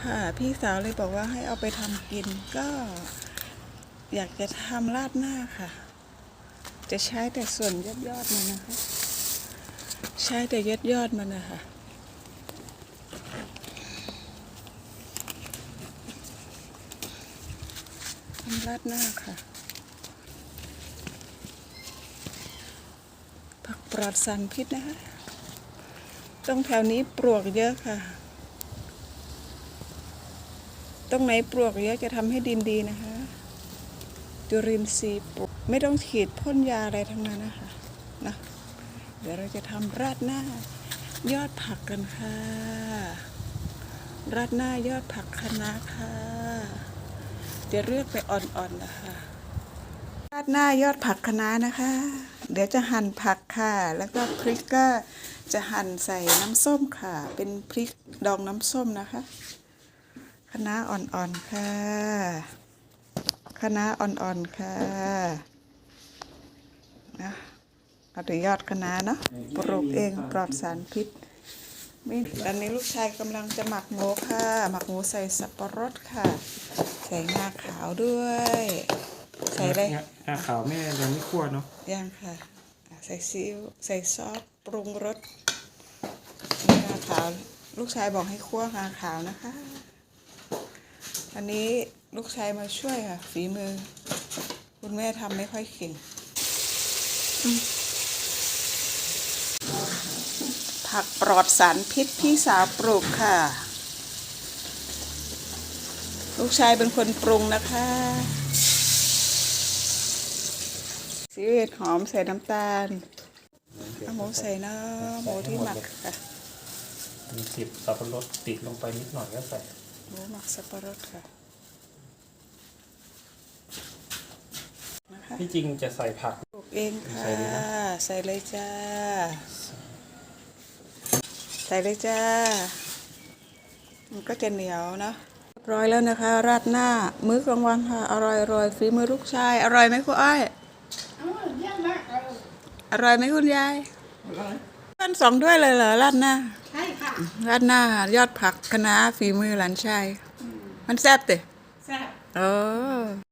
ค่ะ พี่สาวเลยบอกว่าให้เอาไปทำกิน ก็อยากจะทำราดหน้าค่ะ จะใช้แต่ส่วนยอดยอดๆมันนะคะ ใช้แต่ยอดยอดๆมันนะคะทำราดหน้าค่ะผักปลอดสารพิษนะคะ ตรงแถวนี้ปลวกเยอะค่ะ ตรงไหนปลวกเยอะจะทำให้ดินดีนะคะ จุรินทรีย์ปลวกไม่ต้องฉีดพ่นยาอะไรทั้งนั้นนะคะนะเดี๋ยวเราจะทำราดหน้ายอดผักกันค่ะ ราดหน้ายอดผักคะน้าค่ะจะเลือกไปอ่อนๆนะคะ ราดหน้ายอดผักคะน้านะคะ เดี๋ยวจะหั่นผักค่ะ แล้วก็พริกก็จะหั่นใส่น้ำส้มค่ะ เป็นพริกดองน้ำส้มนะคะ คะน้าอ่อนๆค่ะคะน้าอ่อนๆค่ะนะเอาแต่ยอดคะน้าเนาะปลูกเองปลอดสารพิษไม่ตอนนี้ลูกชายกำลังจะหมักหมูค่ะ หมักหมูใส่สับปะรดค่ะ ใส่งาขาวด้วย ใส่อะไรอ่าขาวแม่ยังไม่คั่วเนาะยังค่ะอะใส่ซีอิ๊วใส่ซอสปรุงรสงาขาว ลูกชายบอกให้คั่วงาขาวนะคะ อันนี้ลูกชายมาช่วยค่ะ ฝีมือ คุณแม่ทำไม่ค่อยเก่งผักปลอดสารพิษพี่สาวปลูกค่ะ ลูกชายเป็นคนปรุงนะคะซีอิ๊วเห็ดหอมใส่น้ำตาลเอาหมูใส่น้ำหมูที่หมักค่ะมีสิบสับปะรดติดลงไปนิดหน่อยก็ใส่ หมูหมักสับปะรดค่ะนะคะที่จริงจะใส่ผัก ปลูกเองค่ะ ใส่เลยนะ ใส่เลยจ้า ใส่เลยจ้า มันก็จะเหนียวเนอะเรียบร้อยแล้วนะคะ ราดหน้า มื้อกลางวันค่ะ อร่อยอร่อยฝีมือลูกชาย อร่อยไหมคุณอ้อย อร่อยเยี่ยมมากเลยอร่อยไหมคุณยายท่านสองด้วยเลยเหรอราดหน้าใช่ค่ะ ราดหน้ายอดผักคะน้าฝีมือหลานชาย มันแซ่บเตะแซ่บเออ